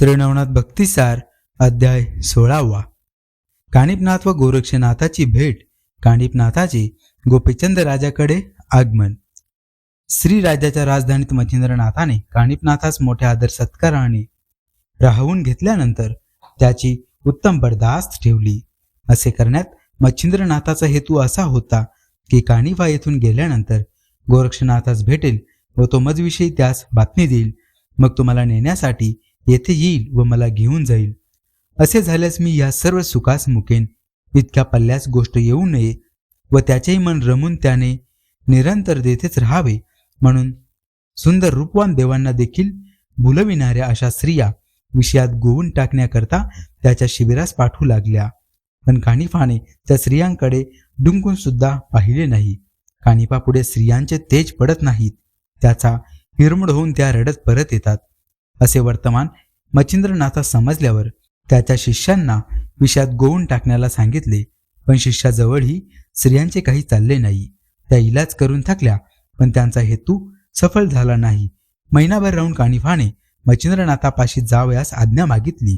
श्रीनवनाथ भक्तिसार अध्याय सोळावा. काणिपनाथ व गोरक्षनाथाची भेट काणिपनाथाचे गोपीचंद राजाकडे आगमन. श्री राजाच्या राजधानीत मच्छिंद्रनाथाने काणिपनाथास मोठ्या आदर सत्काराने राहून घेतल्यानंतर त्याची उत्तम बर्दास्त ठेवली. असे करण्यात मच्छिंद्रनाथाचा हेतू असा होता की काणिफा येथून गेल्यानंतर गोरक्षनाथास भेटेल व तो मजविषयी त्यास बातमी देईल. मग तुम्हाला नेण्यासाठी येथे येईल व मला घेऊन जाईल. असे झाल्यास मी या सर्व सुखास मुकेन. इतक्या पल्ल्यास गोष्ट येऊ नये व त्याचेही मन रमून त्याने निरंतर देतेच राहावे. म्हणून सुंदर रूपवान देवांना देखील भुलविणाऱ्या अशा स्त्रिया विषयात गोवून टाकण्याकरता त्याच्या शिबिरास पाठवू लागल्या. पण कानिफाने त्या स्त्रियांकडे डुंकून सुद्धा पाहिले नाही. कानिफा पुढे स्त्रियांचे तेज पडत नाहीत. त्याचा हिरमड होऊन त्या रडत परत येतात. असे वर्तमान मच्छिंद्रनाथा समजल्यावर त्याच्या शिष्यांना विषयात गोवून टाकण्याला सांगितले. पण शिष्याजवळही स्त्रियांचे काही चालले नाही. त्या इलाज करून थकल्या पण त्यांचा हेतू सफल झाला नाही. महिनाभर राहून कानिफाने मच्छिंद्रनाथापाशी जावयास आज्ञा मागितली.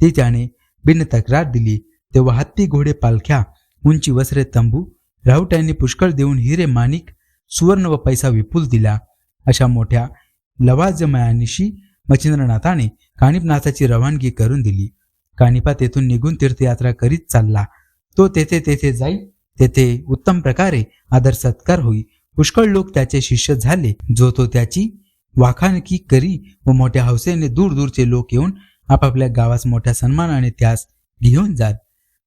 ती त्याने बिन तक्रार दिली. तेव्हा हत्ती घोडे पालख्या उंची वस्त्रे तंबू राहुट्यांनी पुष्कळ देऊन हिरे माणिक सुवर्ण व पैसा विपुल दिला. अशा मोठ्या लवाजमयानिशी मच्छिंद्रनाथाने कानिपनाथाची रवानगी करून दिली. कानिपा तेथून निघून तीर्थयात्रा करीत चालला. तो तेथे तेथे जाईल तेथे उत्तम प्रकारे आदर सत्कार होई. पुष्कळ लोक त्याचे शिष्य झाले. जो तो त्याची वाखाणकी करी व मोठ्या हौसेने दूर दूरचे लोक येऊन आपापल्या गावास मोठ्या सन्मानाने त्यास घेऊन जात.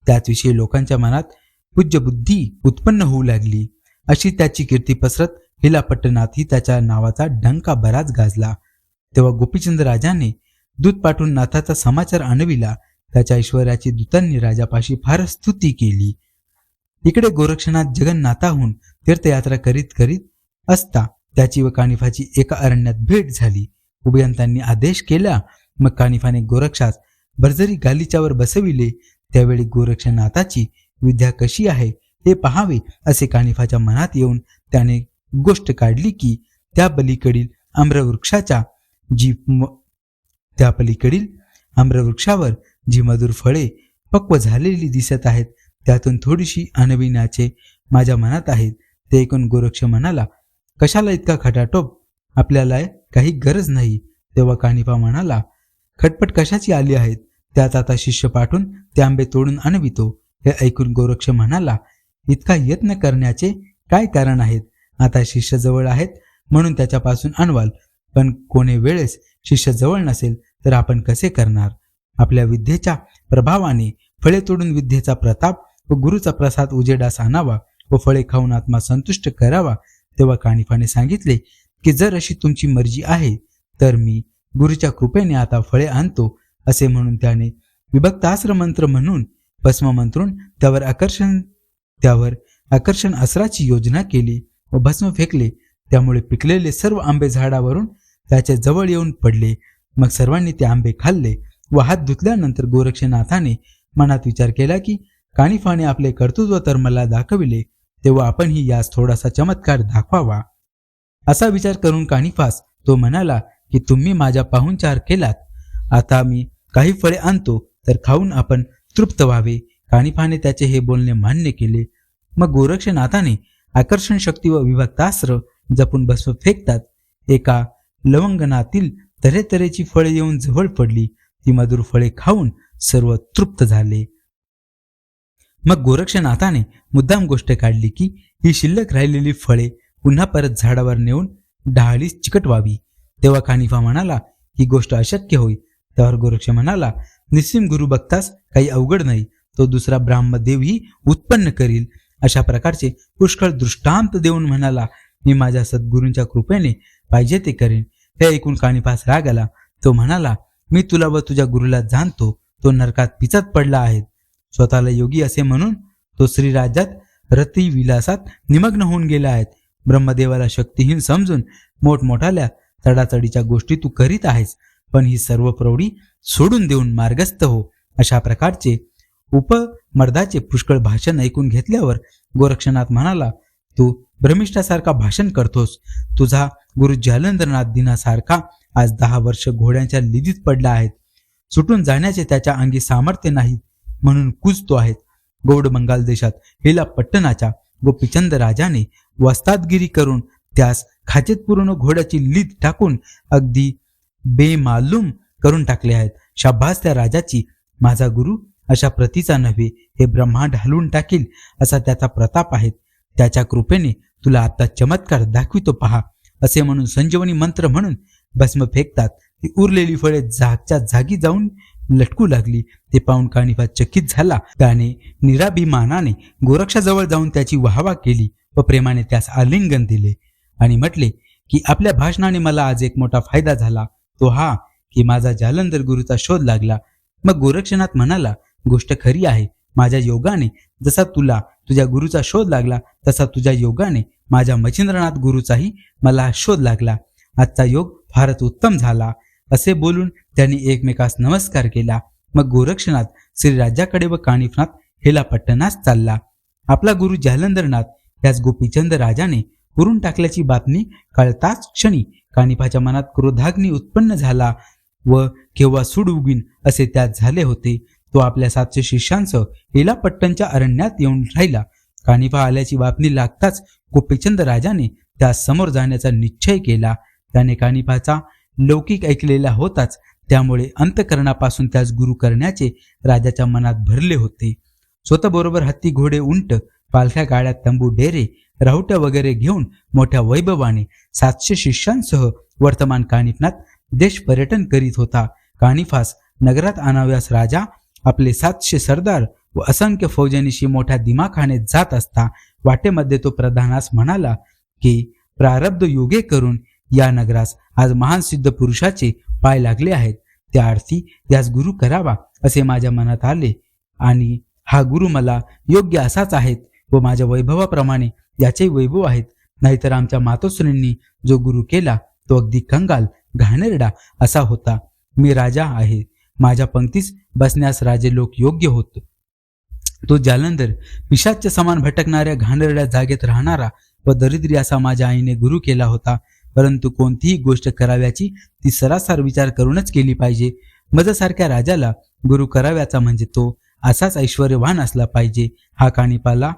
त्याचविषयी लोकांच्या मनात पूज्य बुद्धी उत्पन्न होऊ लागली. अशी त्याची कीर्ती पसरत हिला पट्टनाथही त्याच्या नावाचा डंका बराच गाजला. तेव्हा गोपीचंद राजाने दूत पाठवून नाथाचा समाचार आणविला त्याच्या ऐश्वर्याची दूतांनी राजापाशी फार स्तुती केली. इकडे गोरक्षनाथ जगन्नाथाहून तीर्थयात्रा करीत करीत असता त्याची व कानिफाची एका अरण्यात भेट झाली. उभयंतांनी आदेश केला. मग कानिफाने गोरक्षास बर्जरी गालिच्यावर बसविले. त्यावेळी गोरक्षनाथाची विद्या कशी आहे हे पहावे असे कानिफाच्या मनात येऊन त्याने गोष्ट काढली की त्या बलीकडील आम्रवृक्षाच्या जी त्या पलीकडील आम्रवृक्षावर जी मधुर फळे पक्व झालेली दिसत आहेत त्यातून थोडीशी आणविण्याचे माझ्या मनात आहेत ते ऐकून गोरक्ष म्हणाला कशाला इतका खटाटोप? आपल्याला काही गरज नाही. तेव्हा कानिपा म्हणाला खटपट कशाची आली आहेत? त्यात आता शिष्य पाठवून ते आंबे तोडून आणवितो. हे ऐकून गोरक्ष म्हणाला इतका यत्न करण्याचे काय कारण आहेत? आता शिष्य जवळ आहेत म्हणून त्याच्यापासून आणवाल. पण कोणी वेळेस शिष्य जवळ नसेल तर आपण कसे करणार? आपल्या विद्येच्या प्रभावाने फळे तोडून विद्येचा प्रताप व गुरुचा प्रसाद उजेडास आणावा व फळे खाऊन आत्मा संतुष्ट करावा तेव्हा कानिफाने सांगितले की जर अशी तुमची मर्जी आहे तर मी गुरुच्या कृपेने आता फळे आणतो असे म्हणून त्याने विभक्तास्त्र मंत्र म्हणून भस्म मंत्रून त्यावर आकर्षण त्यावर आकर्षण अस्त्राची योजना केली व भस्म फेकले. त्यामुळे पिकलेले सर्व आंबे झाडावरून त्याच्याजवळ येऊन पडले. मग सर्वांनी ते आंबे खाल्ले व हात धुतल्यानंतर गोरक्षनाथाने मनात विचार केला की कानिफाने आपले कर्तृत्व तर मला दाखविले तेव्हा आपणही यास थोडासा चमत्कार दाखवावा. असा विचार करून कानिफास तो म्हणाला की तुम्ही माझ्या पाहुणचार केलात. आता मी काही फळे आणतो तर खाऊन आपण तृप्त व्हावे. कानिफाने त्याचे हे बोलणे मान्य केले. मग गोरक्षनाथाने आकर्षण शक्ती व विभक्तास्त्र जपून भस्म फेकतात. एका लवंगनातील तऱ्हेतऱ्हेची फळे येऊन जवळ पडली. ती मधुर फळे खाऊन सर्व तृप्त झाले. मग गोरक्षनाथाने मुद्दाम गोष्ट काढली की ही शिल्लक राहिलेली फळे पुन्हा परत झाडावर नेऊन डहाळीस चिकटवावी. तेव्हा कानिफा म्हणाला ही गोष्ट अशक्य होई. त्यावर गोरक्ष म्हणाला निस्सिम गुरु बघतास काही अवघड नाही. तो दुसरा ब्राह्मदेवही उत्पन्न करील. अशा प्रकारचे पुष्कळ दृष्टांत देऊन म्हणाला मी माझ्या सद्गुरूंच्या कृपेने पाहिजे ते करेन. हे ऐकून कानिफास राग आला. तो म्हणाला मी तुला व तुझ्या गुरुला जाणतो. तो नरकात पिचत पडला आहे. स्वतःला योगी असे म्हणून तो श्रीराज्यात रती विलासात निमग्न होऊन गेला आहे. ब्रह्मदेवाला शक्तीहीन समजून मोठमोठाल्या चढाचढीच्या गोष्टी तू करीत आहेस पण ही सर्व प्रौढी सोडून देऊन मार्गस्थ हो. अशा प्रकारचे उपमर्दाचे पुष्कळ भाषण ऐकून घेतल्यावर गोरक्षनाथ म्हणाला तू भ्रमिष्ठासारखा भाषण करतोस. तुझा गुरु जालंधरनाथ दिनासारखा आज दहा वर्ष घोड्यांच्या लिदीत पडला आहे. सुटून जाण्याचे त्याच्या अंगी सामर्थ्य नाही म्हणून कुजतो आहेत. गौड बंगाल देशात हिला पट्टणाच्या गोपीचंद राजाने वस्तादगिरी करून त्यास खाचेत पूर्ण घोड्याची लीद टाकून अगदी बेमालूम करून टाकले आहेत. शाबास त्या राजाची. माझा गुरु अशा प्रतीचा नव्हे हे ब्रह्मांड हलवून टाकील असा त्याचा प्रताप आहे. त्याच्या कृपेने तुला आता चमत्कार दाखवितो पहा. असे म्हणून संजीवनी मंत्र म्हणून भस्म फेकतात. ती उरलेली फळे जागच्या जागी जाऊन लटकू लागली. ते पाहून कानिफा चकित झाला. त्याने निराभिमानाने गोरक्षाजवळ जाऊन त्याची वाहवा केली व प्रेमाने त्यास आलिंगन दिले आणि म्हटले की आपल्या भाषणाने मला आज एक मोठा फायदा झाला. तो हा की माझा जालंधर गुरुचा शोध लागला. मग गोरक्षनाथ म्हणाला गोष्ट खरी आहे. माझ्या योगाने जसा तुला तुझ्या गुरुचा शोध लागला तसा तुझ्या योगाने माझ्या मच्छिंद्रनाथ गुरुचाही मला शोध लागला. आजचा योग फारच उत्तम झाला असे बोलून त्यांनी एकमेकास नमस्कार केला. मग गोरक्षनाथ श्रीराजाकडे व काणिफनाथ हेला पट्टनास चालला. आपला गुरु जालंधरनाथ त्याच गोपीचंद राजाने पुरून टाकल्याची बातमी कळताच क्षणी कानिफाच्या मनात क्रोधाग्नी उत्पन्न झाला व केव्हा सूड उगीन असे त्यात झाले होते. तो आपल्या सातशे शिष्यांसह हेलापट्टनच्या अरण्यात येऊन राहिला. कानिफा आल्याची बातमी लागताच गोपीचंद राजाने त्यास समोर जाण्याचा निश्चय केला. त्याने कानिफाचा लौकिक ऐकलेला होताच त्यामुळे अंतकरणापासून त्यास गुरु करण्याचे राजाच्या मनात भरले होते. स्वतःबरोबर हत्ती घोडे उंट पालख्या गाड्या तंबू डेरे राहुट्या वगैरे घेऊन मोठ्या वैभवाने सातशे शिष्यांसह वर्तमान कानिफनात देश पर्यटन करीत होता. कानिफास नगरात आणाव्यास राजा आपले सातशे सरदार व असंख्य फौजनीशी मोठ्या दिमाखाने जात असता वाटेमध्ये तो प्रधानास म्हणाला की प्रारब्ध योगे करून या नगरास आज महान सिद्ध पुरुषाचे पाय लागले आहेत. त्या अर्थी यास गुरु करावा असे माझ्या मनात आले. आणि हा गुरु मला योग्य असाच आहेत व माझ्या वैभवाप्रमाणे याचे वैभव आहेत. नाहीतर आमच्या मातोश्रींनी जो गुरु केला तो अगदी कंगाल घाणेरडा असा होता. मी राजा आहे. माझ्या पंक्तीस बसण्यास राजे लोक योग्य होत. तो जालंधर पिशाच्या समान भटकणाऱ्या घाणेरड्या जागेत राहणारा व दरिद्री असा माझ्या आईने गुरु केला होता. परंतु कोणतीही गोष्ट कराव्याची ती सरासर विचार करूनच केली पाहिजे. मजसारख्या राजाला गुरु कराव्याचा म्हणजे तो असाच ऐश्वर्यवान असला पाहिजे. हा कानिपाला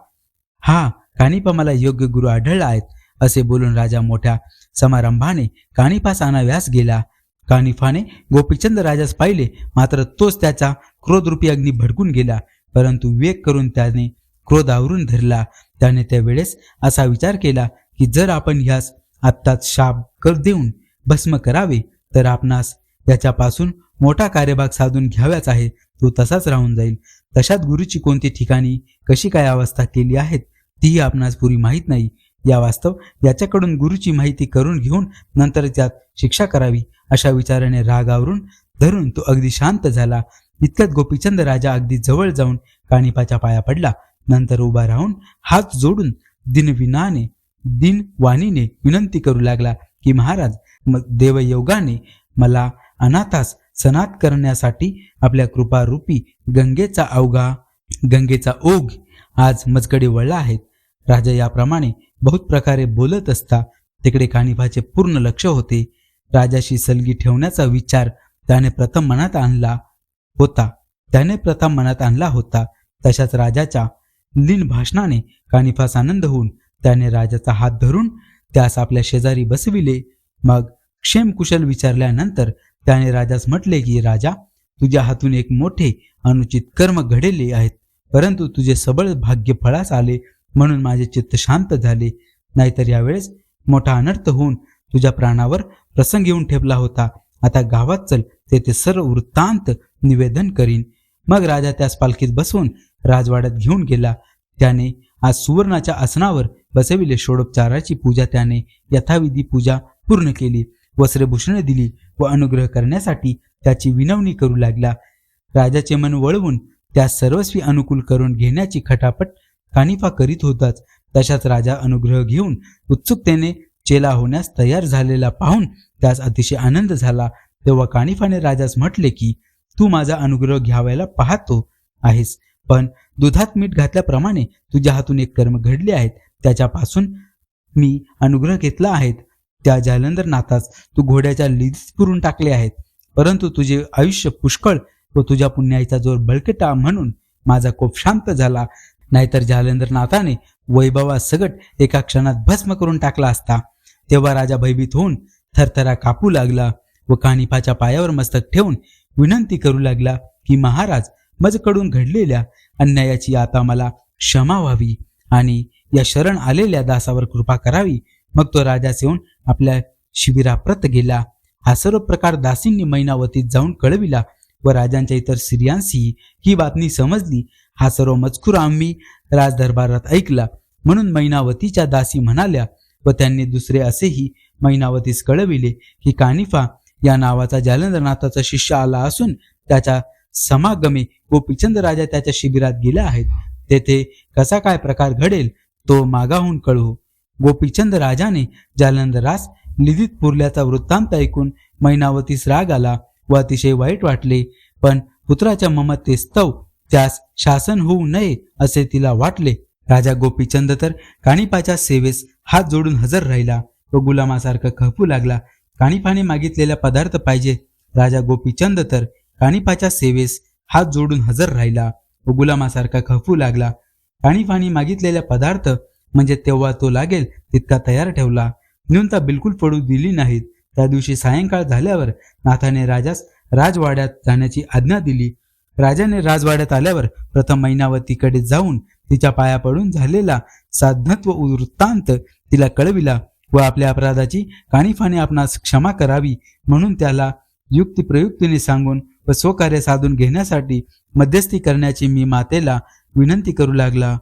हा कानिपा मला योग्य गुरु आढळला आहेत असे बोलून राजा मोठ्या समारंभाने कानिपास आणाव्यास गेला. कानिफाने गोपीचंद राजास पाहिले मात्र तोच त्याचा क्रोधरूपी अग्नी भडकून गेला परंतु विवेक करून त्याने क्रोध आवरून धरला. त्याने त्यावेळेस असा विचार केला की जर आपण ह्यास आत्ताच शाप कर देऊन भस्म करावे तर आपणास याच्यापासून मोठा कार्यभाग साधून घ्याव्याच आहे तो तसाच राहून जाईल. तशात गुरुची कोणती ठिकाणी कशी काय अवस्था केली आहेत तीही आपणास पुरी माहीत नाही. या वास्तव याच्याकडून गुरुची माहिती करून घेऊन नंतर त्यात शिक्षा करावी अशा विचाराने रागावरून धरून तो अगदी शांत झाला. इतक्यात गोपीचंद राजा अगदी जवळ जाऊन कानिपाच्या पाया पडला. नंतर उभा राहून हात जोडून दिनविनाने दिन वाणीने विनंती करू लागला की महाराज म- देवयोगाने मला अनाथास सनात करण्यासाठी आपल्या कृपारूपी गंगेचा अवघा गंगेचा ओघ आज मजकडे वळला आहे. राजा याप्रमाणे बहुत प्रकारे बोलत असता तिकडे कानिफाचे पूर्ण लक्ष होते. राजाशी सलगी ठेवण्याचा विचार त्याने प्रथम मनात आणला होता. त्याने प्रथम मनात आणला होता. तशाच राजाच्या लीन भाषणाने कानिफास आनंद होऊन त्याने राजाचा हात धरून त्यास आपल्या शेजारी बसविले. मग क्षेमकुशल विचारल्यानंतर त्याने राजास म्हटले की राजा तुझ्या हातून एक मोठे अनुचित कर्म घडेले आहेत. परंतु तुझे सबळ भाग्य फळास आले. म्हणून माझे चित्त शांत झाले. नाहीतर यावेळेस मोठा अनर्थ होऊन तुझ्या प्राणावर प्रसंग येऊन ठेपला होता. आता गावात चल तेथे सर्व वृत्तांत निवेदन करीन. मग राजा त्यास पालखीत बसवून राजवाड्यात घेऊन गेला. त्याने आज सुवर्णाच्या आसनावर बसविले षोडोपचाराची पूजा. त्याने यथाविधी पूजा पूर्ण केली. वस्त्रभूषणे दिली व अनुग्रह करण्यासाठी त्याची विनवणी करू लागला. राजाचे मन वळवून त्यास सर्वस्वी अनुकूल करून घेण्याची खटापट कानिफा करीत होताच. तशाच राजा अनुग्रह घेऊन उत्सुकतेने चेला होण्यास तयार झालेला पाहून त्यास अतिशय आनंद झाला. तेव्हा कानिफाने राजास म्हटले की तू माझा अनुग्रह घ्यावायला पाहतो आहेस पण दुधात मीठ घातल्याप्रमाणे तुझ्या हातून एक कर्म घडले आहेत. त्याच्यापासून मी अनुग्रह घेतला आहेत. त्या जालंधर नाथास तू घोड्याच्या लिदीत पुरून टाकले आहेत. परंतु तुझे आयुष्य पुष्कळ व तुझ्या पुण्याईचा जोर बळकटा म्हणून माझा कोप शांत झाला. नाहीतर जालेंद्रनाथाने वैभवासकट एका क्षणात भस्म करून टाकला असता. तेव्हा राजा भयभीत होऊन थरथरा कापू लागला व कानिफाच्या पायावर मस्तक ठेवून विनंती करू लागला की महाराज मजकडून घडलेल्या अन्यायाची आता मला क्षमा व्हावी आणि या शरण आलेल्या दासावर कृपा करावी. मग तो राजास येऊन आपल्या शिबिराप्रत गेला. हा सर्व प्रकार दासींनी मैनावतीत जाऊन कळविला व राजांच्या इतर स्त्रियांशी ही बातमी समजली हा सर्व मजकूर आम्ही राजदरबारात ऐकला. म्हणून मैनावतीच्या दासी म्हणाल्या व त्यांनी दुसरे असेही मैनावतीस कळविले की कानिफा या नावाचा जालंधरनाथाचा शिष्य आला असून त्याच्या समागमे गोपीचंद राजा त्याच्या शिबिरात गेले आहेत. तेथे कसा काय प्रकार घडेल तो मागाहून कळवू. गोपीचंद राजाने जालंधरास निधीत पुरल्याचा वृत्तांत ऐकून मैनावतीस राग आला व अतिशय वाईट वाटले. पण पुत्राच्या ममतेस्तव त्यास शासन होऊ नये असे तिला वाटले. राजा गोपीचंद तर कानिपाच्या सेवेस हात जोडून हजर राहिला. तो गुलामासारखा खपू लागला. कानिपाने मागितलेला पदार्थ पाहिजे. राजा गोपीचंद तर कानिपाच्या सेवेस हात जोडून हजर राहिला. व गुलामासारखा खपू लागला. कानिपाने मागितलेला पदार्थ म्हणजे तेव्हा तो लागेल तितका तयार ठेवला. न्यूनता बिलकुल पडू दिली नाहीत. त्या दिवशी सायंकाळ झाल्यावर नाथाने राजास राजवाड्यात जाण्याची आज्ञा दिली. राजाने राजवाड्यात आल्यावर प्रथम मैनावतीकडे जाऊन तिच्या पाया पडून झालेला साधनत्व वृत्तांत तिला कळविला व आपल्या अपराधाची काणीफाणी आपणास क्षमा करावी म्हणून त्याला युक्तिप्रयुक्तीने सांगून व स्वकार्य साधून घेण्यासाठी मध्यस्थी करण्याची मी मातेला विनंती करू लागला.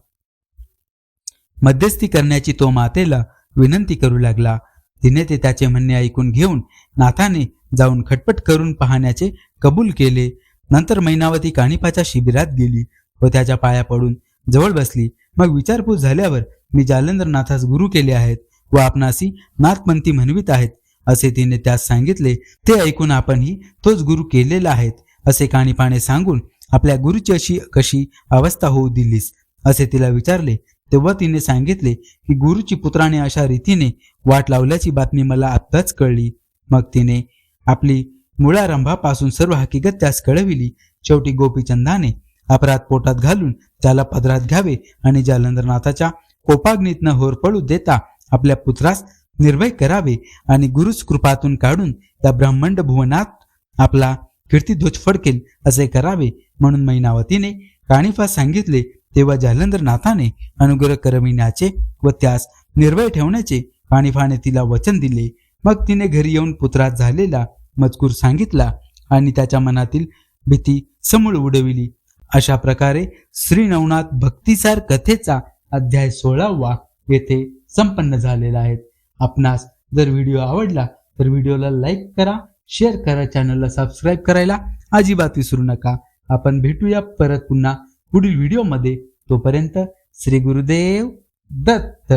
मध्यस्थी करण्याची तो मातेला विनंती करू लागला. तिने ते त्याचे म्हणणे ऐकून घेऊन नाथाने जाऊन खटपट करून पाहण्याचे कबूल केले. नंतर मैनावती कानिपाच्या शिबिरात गेली व त्याच्या पाया पडून जवळ बसली. मग विचारपूस झाल्यावर मी जालंधरनाथास गुरु केले आहेत व आपणासी नाथपंथी म्हणवित आहेत असे तिने त्यास सांगितले. ते ऐकून आपणही तोच गुरु केलेला आहेत असे कानिपाने सांगून आपल्या गुरुची अशी कशी अवस्था होऊ दिलीस असे तिला विचारले. तेव्हा तिने सांगितले की गुरुची पुत्राने अशा रीतीने वाट लावल्याची बातमी मला आत्ताच कळली. मग तिने आपली मुळारंभापासून सर्व हकीकत त्यास कळविली. शेवटी गोपीचंदाने अपराध पोटात घालून त्याला पदरात घ्यावे आणि जालंधरनाथाच्या कोपाग्नीतनं होरपळू देता आपल्या पुत्रास निर्भय करावे आणि गुरुच कृपातून काढून त्या ब्रह्मांड भुवनात आपला कीर्तिध्वज फडकेल असे करावे म्हणून मैनावतीने काणिफा सांगितले. तेव्हा जालंधरनाथाने अनुग्रह करविण्याचे व त्यास निर्भय ठेवण्याचे काणिफाने तिला वचन दिले. मग तिने घरी येऊन पुत्रात झालेला मजकूर सांगितला आणि त्याच्या मनातील भीती समूळ उडविली. अशा प्रकारे श्री नवनाथ भक्तिसार कथेचा अध्याय सोळावा येथे संपन्न झालेला आहे. आपणास जर व्हिडिओ आवडला तर व्हिडिओला लाईक करा शेअर करा चॅनलला सबस्क्राईब करायला अजिबात विसरू नका. आपण भेटूया परत पुन्हा पुढील व्हिडिओमध्ये. तोपर्यंत श्री गुरुदेव दत्त.